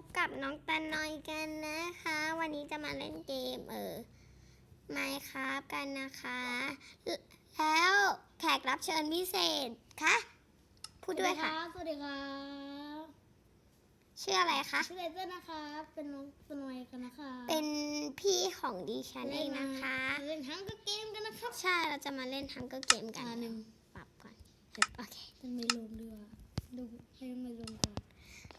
บกับน้องตันนอยกันนะคะ วันนี้จะมาเล่นเกมเออไมครับกันนะคะ แล้วแขกรับเชิญพิเศษคะพูดด้วยค่ะ สวัสดีครับชื่ออะไรคะชื่อเลเซอร์นะครับเป็นน้องสนอยกันนะคะ เป็นพี่ของดิฉันเองนะคะ เล่นทั้งก็เกมกันนะครับ ใช่ เราจะมาเล่นทังก็เกมกันอ่าหนึ่งปรับก่อน โอเคจะไม่ลงดีกว่าดูให้ไม่ลงก่อน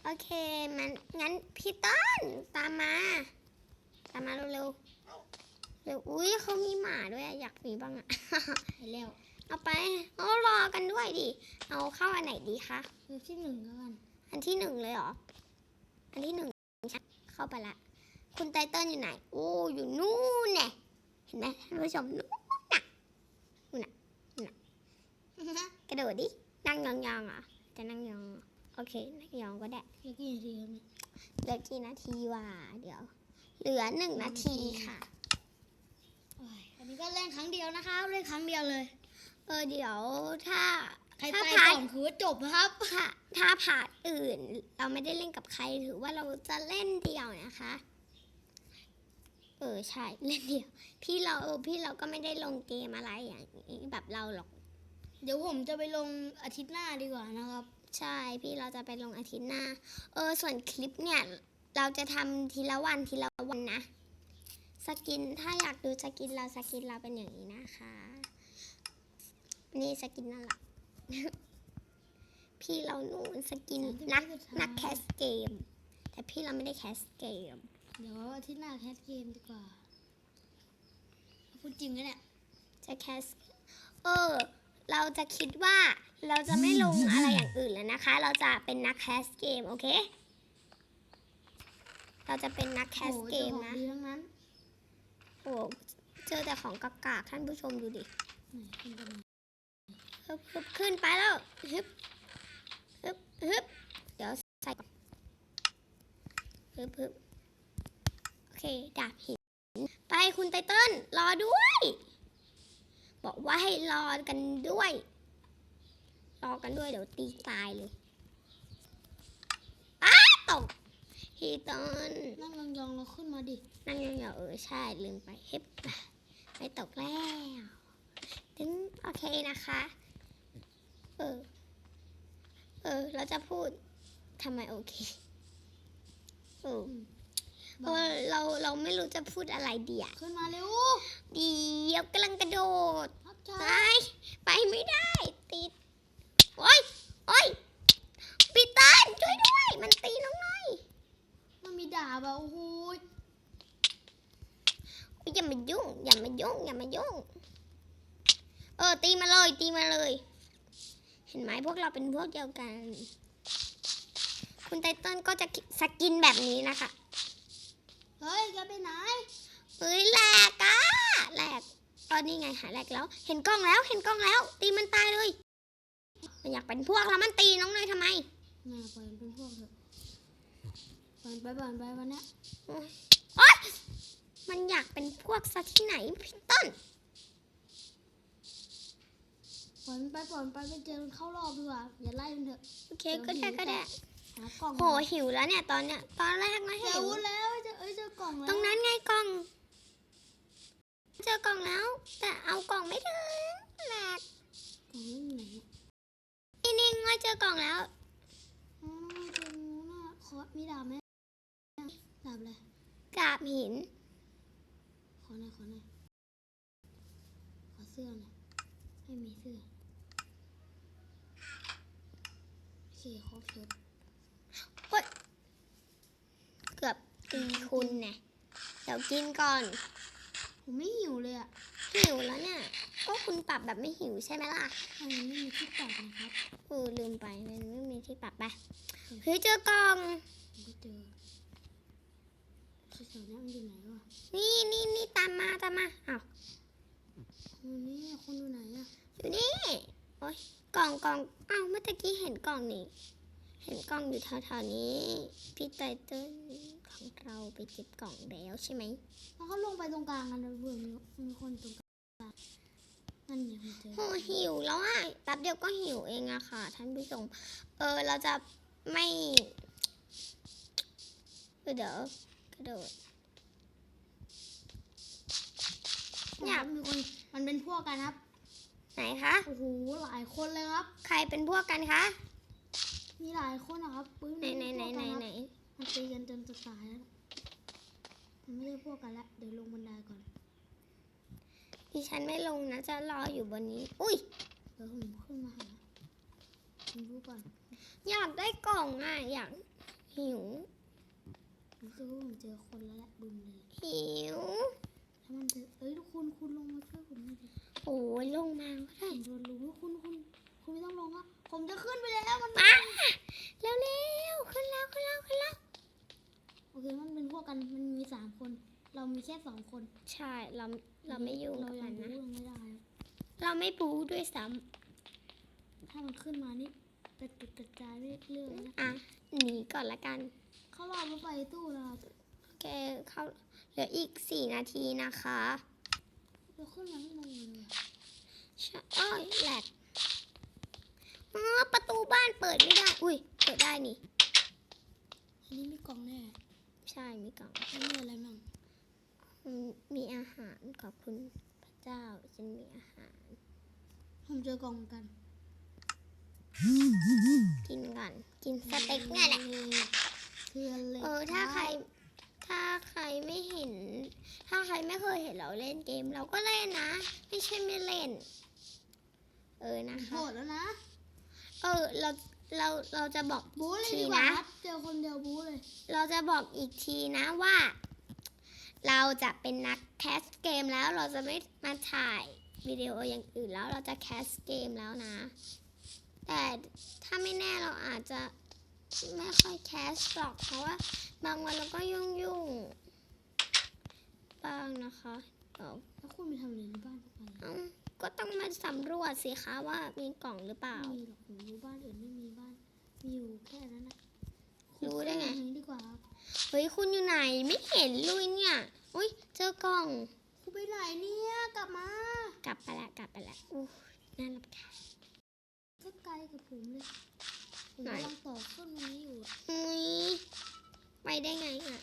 โอเคมันงั้นพี่ต้นตามมา ตามมาเร็วๆเร็วอุ้ยเขามีหมาด้วยอะอยากมีบ้างอะไปแล้วเอาไปเอารอกันด้วยดิเอาเข้าอันไหนดีคะคือที่หนึ่งแล้วกันอันที่หนึ่งเลยเหรออันที่หนึ่งเข้าไปละ คุณไตเติ้ลอยู่ไหน โอ้อยู่นู่นแน่เห็นไหมท่านผู้ชมนู่นน่ะนู่นน่ะนู่นน่ะกระโดดดินั่งยองๆเหรอะจะนั่งยองเหรอ โอเคนั่งยองก็ได้เหลือกี่นาทีครับเนี่ยเหลือกี่นาทีวะเดี๋ยว เหลือหนึ่งนาทีค่ะโอ้ยอันนี้ก็เล่นครั้งเดียวนะครับเล่นครั้งเดียวเลย เออเดี๋ยวถ้าใครถ้าตายพาร์ทก่อนคือว่าจบนะครับ ถ้าถ้าผาดอื่น เราไม่ได้เล่นกับใครถือว่าเราจะเล่นเดี่ยวนะคะ เออใช่เล่นเดี่ยว พี่เราพี่เราก็ไม่ได้ลงเกมอะไรอย่างนี้แบบเราหรอก เดี๋ยวผมจะไปลงอาทิตย์หน้าดีกว่านะครับ ใช่พี่เราจะไปลงอาทิตย์หน้า เออส่วนคลิปเนี่ย เราจะทำทีละวันทีละวันนะ สกินถ้าอยากดูสกินเราสกินเราเป็นอย่างนี้นะคะ นี่สกินน่ารักพี่เราหนูนสกินนักนักแคสเกม แต่พี่เราไม่ได้แคสเกม เดี๋ยวอาทิตย์หน้าแคสเกมดีกว่าพูดจริงนะเนี่ยจะแคส เออ เราจะคิดว่า เราจะไม่ลงอะไรอย่างอื่นแล้วนะคะ เราจะเป็นนักแคสเกมโอเค เราจะเป็นนักแคสเกมโอ้โหนะเจอของดีทั้งนั้นโอ้เจอแต่ของกากๆท่านผู้ชมดูดิไหนขึ้นไปหน่อยฮึบฮึบขึ้นไปแล้วฮึบฮึบฮึบเดี๋ยวใส่ก่อนฮึบฮึบโอเคดาบหิน ไปคุณไตเติ้ลรอด้วย บอกว่าให้รอกันด้วย รอกันด้วยเดี๋ยวตีตายเลยอ้าตกพี่เต้นนั่งยองๆเราขึ้นมาดิ นั่งยองๆเออใช่ลืมไปเฮ็บไม่ตกแล้วถึงโอเคนะคะ เออ เออ เราจะพูดทำไมโอเคเออเออเราเราไม่รู้จะพูดอะไรดีอะขึ้นมาเร็ว เดี๋ยวกำลังกระโดดครับจ้าไป ไปไม่ได้ติด โอ้ยโอ้ยปีเตันช่วยด้วย มันตีน้องหน่อยมันมีดาบอะโอ้โหยอย่ามายุ่ง อย่ามายุ่ง อย่ามายุ่ง เออ ตีมาเลย ตีมาเลย เห็นไหมพวกเราเป็นพวกเดียวกัน คุณไตเติ้ลก็จะสกินแบบนี้นะคะ เฮ้ยแกไปไหน เฮ้ยแหลกอะแหลกตอนนี้ไงหาแหลกแล้ว เห็นกล้องแล้ว เห็นกล้องแล้ว ตีมันตายเลย มันอยากเป็นพวกแล้วมันตีน้องเนยทำไมน่าปล่อยมันเป็นพวกเถอะปล่อยมันไปปล่อยมันไปวันเนี้ยโอ๊ยมันอยากเป็นพวกซะที่ไหนพี่ต้น ปล่อยมันไปปล่อยมันไปไปเจอมันเข้ารอบดีกว่าอย่าไล่มันเถอะ โอเคก็ได้ก็ได้หากล่องโหหิวแล้วเนี่ยตอนเนี้ยตอนแรกไม่เจหิอวแล้วเจอเอ้ยเจอกล่องแล้วตรงนั้นไงกล่อง เจอกล่องแล้ว แต่เอากล่องไม่ถึงแหลก กล่องนี้อยู่ไหนเนี่ย นี่นี่ไงเจอกล่องแล้วอ๋อตรงนู้นน่ะขอมีดาบไหมดาบอะไรกาบหิน ขอหน่อยขอหน่อยขอเสื้อหน่อยไม่มีเสื้อโอเคครบชุดเกือบตีคุณเนี่ยเดี๋ยวกินก่อน ผมไม่หิวเลยอะหิวแล้วเนี่ย ก็คุณปรับแบบไม่หิวใช่ไหมล่ะทางนี้ไม่มีที่ตัดนะครับเออลืมไปมันไม่มีที่ปรับไปเฮ้ยเจอกล่องผมก็เจอแถวๆนี้มันอยู่ไหนวะนี่นี่นี่ตามมาตามมาอ้าวคนนี้คนอยู่ไหนอะอยู่นี่โอ๊ยกล่องกล่องอ้าวเมื่อตะกี้เห็นกล่องนี่เห็นกล่องอยู่แถวๆนี้ พี่ไตเติ้ลของเราไปเก็บกล่องแล้วใช่ไหมแล้วเขาลงไปตรงกลางกันนะเบื่อมีมีคนตรงกลาง นั่นไงผมเจอโอ้หิวแล้วอะแป๊บเดียวก็หิวเองอะค่ะ ท่านผู้ชม เออเราจะไม่เดี๋ยวกระโดดอยากมีคนมันเป็นพวกกันครับ ไหนคะ โอ้โหหลายคนเลยครับ ใครเป็นพวกกันคะ มีหลายคนนะครับปื้ไหนไหนไหนไหนไหนมันตีกันจนจะตายแล้วมันไม่ได้พวกกันละเดี๋ยวลงบันไดก่อน ดิฉันไม่ลงนะ จะรออยู่บนนี้ อุ้ยเดี๋ยวผมขึ้นมาหาผมรู้ก่อนอยากได้กล่องอะ อยากหิวผมรู้สึกว่าผมเจอคนแล้วแหละบึมเลยหิวถ้ามันเจอเอ้ยทุกคนคุณลงมาช่วยผมหน่อยดิโอ้ยลงมาก็ได้ผมโดนลุมคุณคุณคุณไม่ต้องลงอะผมจะขึ้นไปแล้วมันมาเร็วเร็วๆขึ้นแล้วขึ้นแล้วขึ้นแล้วโอเคมันเป็นพวกกันมันมีสามคน เรามีแค่สองคนใช่เราเราไม่ยุ่งเรากับยัมังนรู้นะยังไม่ได้ครับเราไม่ปูด้วยซ้ถ้ามันขึ้นมานี่กระจุดกระจายไม่เรื่องนะำอะหนีก่อนละกัน เขารอมาไปตู้แล้วครับโอเคเข้าเหลืออีกสี่นาทีนะคะเราขึ้นมาไม่ลงเลยอะใช่อ้อยแหลกอ๋อประตูบ้านเปิดไม่ได้ อุ้ย เปิดได้นี่ อันนี้มีกล่องแน่ใช่มีกล่อง อันนี้อะไรมั่ง อืมมีอาหารขอบคุณพระเจ้า ฉันมีอาหาร ผมเจอกล่องเหมือนกัน กินก่อนกินสเต็กนี่นแหละคืออะไรเออถ้าใคร ถ้าใครไม่เห็น ถ้าใครไม่เคยเห็นเราเล่นเกม เราก็เล่นนะ ไม่ใช่ไม่เล่น เออนะโหคะดแล้วนะ เออเราเราเราจะบอกบู๊เลยทีดีกว่านะครับเจอคนเดียวบู๊เลย เราจะบอกอีกทีนะว่า เราจะเป็นนักแคสเกมแล้วเราจะไม่มาถ่ายวิดีโออย่างอื่นแล้วเราจะแคสเกมแล้วนะ แต่ถ้าไม่แน่เราอาจจะไม่ค่อยแคสหรอกเพราะว่าบางวันเราก็ยุ่งยุ่งๆบ้างนะคะเดี๋ยวแล้วคุณไปทำอะไรในบ้านทุกวันเอ้าก็ต้องมาสำรวจสิคะว่ามีกล่องหรือเปล่า ไม่มีหรอกผมรู้บ้านอื่นไม่มีบ้าน มีอยู่แค่นั้นนะรู้ได้ไงคุณขึ้นมาทานี้ดีกว่าครับ เฮ้ยคุณอยู่ไหนไม่เห็นเลยเนี่ย อุ้ยเจอกล่อง คุณไปไหนเนี่ยกลับมา กลับไปละกลับไปละอู้น่ารำคาญก็ไกลกับผมเลยผมไหนกำลังต่อเครื่องนี้อยู่อะอุ้ยไปได้ไงอะ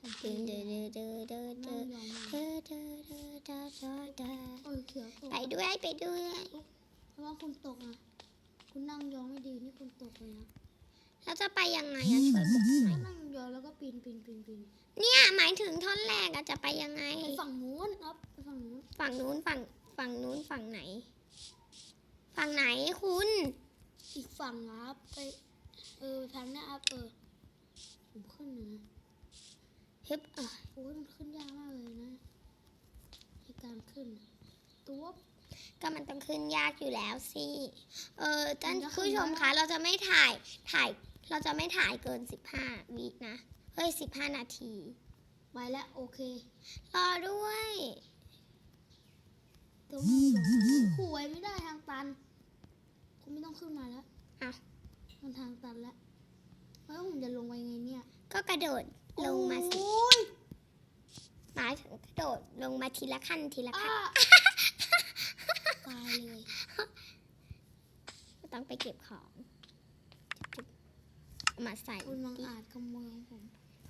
ผมเดินเดินเดินเดินเดินเดินั่งนยองมาเดินเดินเดินเดินเดินเดินเออเขียวตกไปด้วยไปด้วยเพราะว่าคุณตกอะคุณนั่งยองไม่ดีนี่คุณตกเลยนะแล้วจะไปยังไงอะช่วยบอกหน่อย ก็นั่งยองแล้วก็ปีนปีนปีนปีนเนี่ยหมายถึงท่อนแรกอะจะไปยังไง ไปฝั่งนู้นครับไปฝั่งนู้นฝั่งนู้นฝั่งฝั่งนู้นฝั่งไหน ฝั่งไหนคุณ อีกฝั่งครับไปเออทางเนี้ยครับเออผมขึ้นนะฮึบอะโอ้ยมันขึ้นยากมากเลยนะในการขึ้นน่ะตัวก็มันต้องขึ้นยากอยู่แล้วสิ เออท่านมันจะขึ้นผู้ชมได้คะเราจะไม่ถ่ายถ่าย เราจะไม่ถ่ายเกิน 15 วินะ เฮ้ย 15 นาทีไปแล้ว โอเค รอด้วยตัวมันหลงขู่ไว้ไม่ได้ทางตันคุณไม่ต้องขึ้นมาแล้วอ้าวมันทางตันแล้วแล้วผมจะลงไปไงเนี่ย ก็กระโดดลงมาสิโอ้ยหมายถึงกระโดดลงมาทีละขั้นทีละอ้าขั้นตายเลย ต้องไปเก็บของเอา มาใส่คุณมังอาจขโมยของผม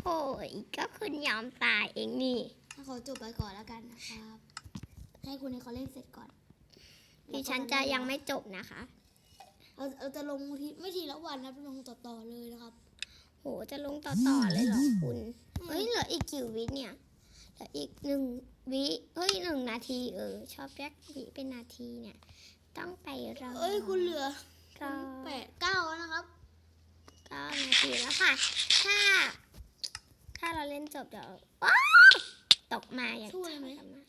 โอ้ยก็คุณยอมตายเองนี่ถ้าเขาจบไปก่อนแล้วกันนะครับ ให้คุณให้เขาเล่นเสร็จก่อนดิฉันจะยังไม่จบนะคะ เราเราจะลงทีไม่ทีละวันนะลงต่อๆเลยนะครับ โหจะลงต่อต่อๆเลยเหรอคุณ เฮ้ยเหลืออีกกี่วิเนี่ยเหลืออีกหนึ่งวิเฮ้ยหนึ่งนาทีเออชอบแยกวิเป็นนาทีเนี่ย ต้องไปรอเอ้ยคุณเหลือรอแปดเก้าแล้วนะครับเก้านาทีแล้วค่ะ ถ้า ถ้าเราเล่นจบเดี๋ยวว้ายตกมาอย่างช่วยไหม ทำนะ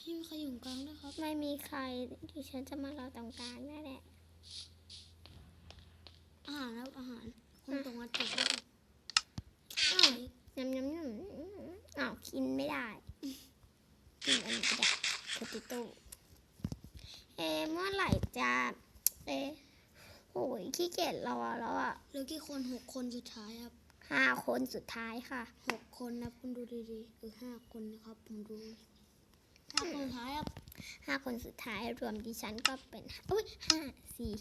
ให้มีใครอยู่กลางด้วยครับไม่มีใครดิฉันจะมารอตรงกลางนั่นแหละ อาหารครับอาหารคุณตรงมาจบแล้วอ้าวน้ำน้ำน้ำอ้าวกินไม่ได้ กินอันนี้ก็ได้คือติตู้เอะเมื่อไหร่จะ เอะ โอ้ยขี้เกียจรอแล้วอะเหลือกี่คนหกคนสุดท้ายครับห้าคนสุดท้ายค่ะหกคนนะคุณดูดีๆคือห้าคนนะครับผมดูห้าคนสุดท้ายครับห้าคนสุดท้ายรวมดิฉันก็เป็นอุ้ยห้าสี่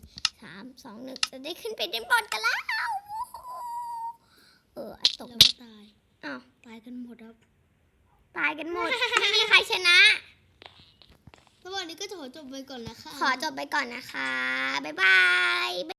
สามสองหนึ่งจะได้ขึ้นไปดิมบอลกันแล้วเออตกแล้วตายอ้าวตายกันหมดครับ ตายกันหมดไม่มีใครชนะ แล้ววันนี้ก็จะขอจบไปก่อนนะคะ ขอจบไปก่อนนะคะ บ๊ายบาย